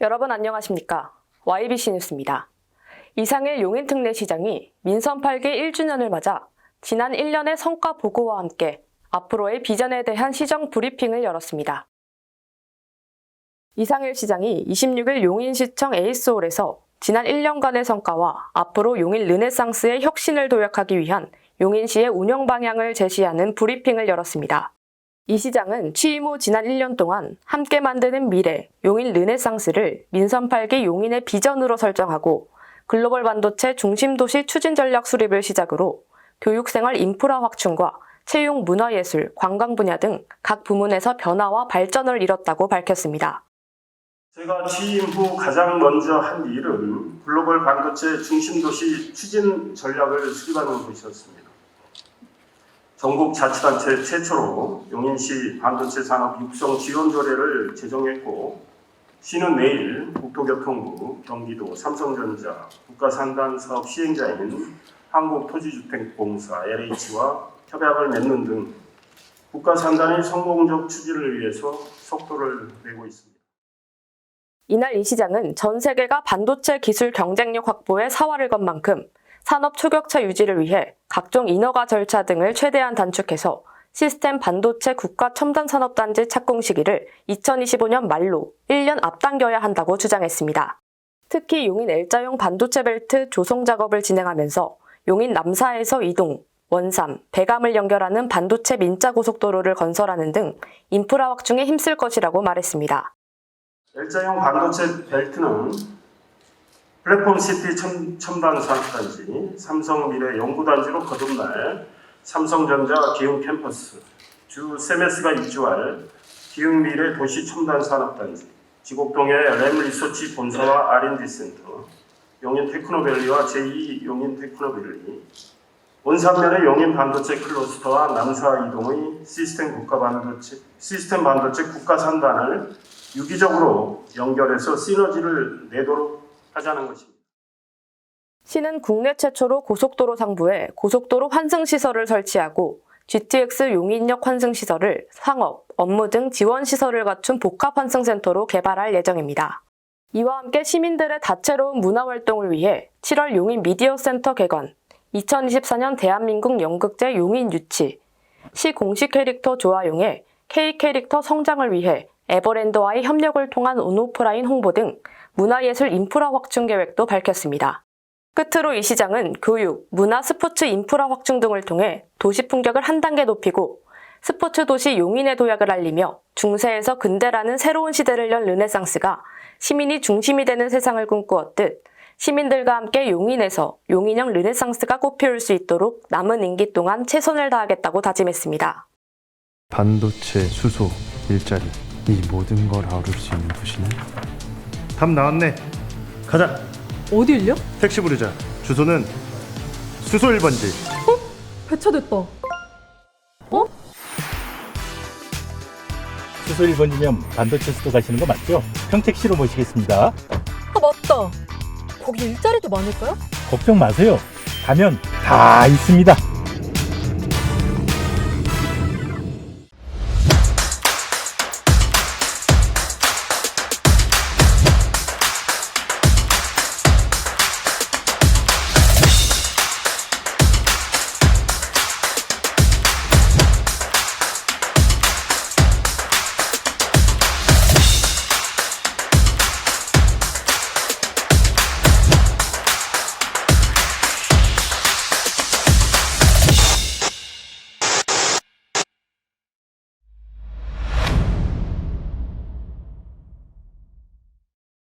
여러분 안녕하십니까? YBC 뉴스입니다. 이상일 용인특례 시장이 민선 8기 1주년을 맞아 지난 1년의 성과 보고와 함께 앞으로의 비전에 대한 시정 브리핑을 열었습니다. 이상일 시장이 26일 용인시청 에이스홀에서 지난 1년간의 성과와 앞으로 용인 르네상스의 혁신을 도약하기 위한 용인시의 운영 방향을 제시하는 브리핑을 열었습니다. 이 시장은 취임 후 지난 1년 동안 함께 만드는 미래, 용인 르네상스를 민선 8기 용인의 비전으로 설정하고 글로벌 반도체 중심 도시 추진 전략 수립을 시작으로 교육생활 인프라 확충과 채용 문화예술, 관광 분야 등 각 부문에서 변화와 발전을 이뤘다고 밝혔습니다. 제가 취임 후 가장 먼저 한 일은 글로벌 반도체 중심 도시 추진 전략을 수립하는 것이었습니다. 전국 자치단체 최초로 용인시 반도체 산업 육성 지원 조례를 제정했고 시는 내일 국토교통부, 경기도, 삼성전자, 국가산단 사업 시행자인 한국토지주택공사 LH와 협약을 맺는 등 국가산단의 성공적 추진을 위해서 속도를 내고 있습니다. 이날 이 시장은 전 세계가 반도체 기술 경쟁력 확보에 사활을 건 만큼 산업 초격차 유지를 위해 각종 인허가 절차 등을 최대한 단축해서 시스템 반도체 국가 첨단 산업단지 착공 시기를 2025년 말로 1년 앞당겨야 한다고 주장했습니다. 특히 용인 L자용 반도체 벨트 조성 작업을 진행하면서 용인 남사에서 이동, 원삼, 배감을 연결하는 반도체 민자 고속도로를 건설하는 등 인프라 확충에 힘쓸 것이라고 말했습니다. L자형 반도체 벨트는 플랫폼 시티 첨, 첨단 산업단지, 삼성 미래 연구단지로 거듭날 삼성전자 기흥 캠퍼스, 주 세메스가 입주할 기흥 미래 도시 첨단 산업단지, 지곡동의 램 리서치 본사와 R&D 센터, 용인 테크노밸리와 제2 용인 테크노밸리, 원산면의 용인 반도체 클러스터와 남사 이동의 시스템 국가 반도체 시스템 반도체 국가 산단을 유기적으로 연결해서 시너지를 내도록 하자는 것입니다. 시는 국내 최초로 고속도로 상부에 고속도로 환승시설을 설치하고 GTX 용인역 환승시설을 상업, 업무 등 지원시설을 갖춘 복합환승센터로 개발할 예정입니다. 이와 함께 시민들의 다채로운 문화활동을 위해 7월 용인 미디어센터 개관, 2024년 대한민국 연극제 용인 유치, 시 공식 캐릭터 조화용의 K 캐릭터 성장을 위해 에버랜드와의 협력을 통한 온오프라인 홍보 등 문화예술 인프라 확충 계획도 밝혔습니다. 끝으로 이 시장은 교육, 문화, 스포츠 인프라 확충 등을 통해 도시 풍격을 한 단계 높이고 스포츠 도시 용인의 도약을 알리며 중세에서 근대라는 새로운 시대를 연 르네상스가 시민이 중심이 되는 세상을 꿈꾸었듯 시민들과 함께 용인에서 용인형 르네상스가 꽃피울 수 있도록 남은 임기 동안 최선을 다하겠다고 다짐했습니다. 반도체, 수소, 일자리 이 모든 걸 아우를 수 있는 도시는 답 나왔네 가자 어디일려? 택시 부르자 주소는 수소 1번지 배차됐다. 수소 1번지면 반도체 수도 가시는 거 맞죠? 평택시로 모시겠습니다. 아 맞다. 거기 일자리도 많을까요? 걱정 마세요. 가면 다 있습니다.